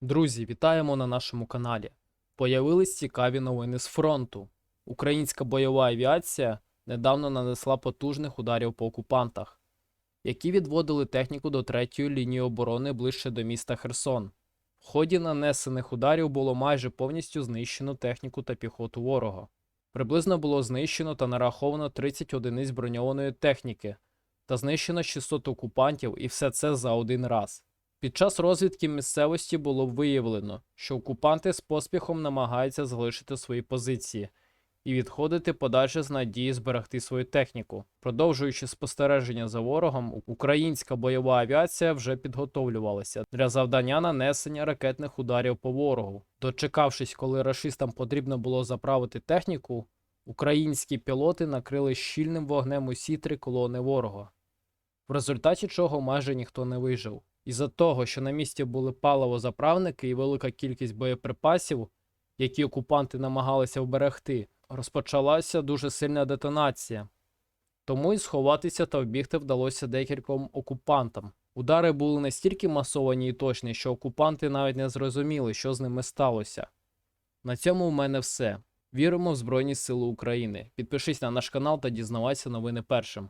Друзі, вітаємо на нашому каналі. Появились цікаві новини з фронту. Українська бойова авіація недавно нанесла потужних ударів по окупантах, які відводили техніку до третьої лінії оборони ближче до міста Херсон. В ході нанесених ударів було майже повністю знищено техніку та піхоту ворога. Приблизно було знищено та нараховано 30 одиниць броньованої техніки та знищено 600 окупантів, і все це за один раз. Під час розвідки місцевості було виявлено, що окупанти з поспіхом намагаються залишити свої позиції і відходити подальше з надії зберегти свою техніку. Продовжуючи спостереження за ворогом, українська бойова авіація вже підготовлювалася для завдання нанесення ракетних ударів по ворогу. Дочекавшись, коли рашистам потрібно було заправити техніку, українські пілоти накрили щільним вогнем усі три колони ворога. В результаті чого майже ніхто не вижив. Із-за того, що на місці були паливозаправники і велика кількість боєприпасів, які окупанти намагалися вберегти, розпочалася дуже сильна детонація. Тому і сховатися та вбігти вдалося декільком окупантам. Удари були настільки масовані і точні, що окупанти навіть не зрозуміли, що з ними сталося. На цьому в мене все. Віримо в Збройні Сили України. Підпишись на наш канал та дізнавайся новини першим.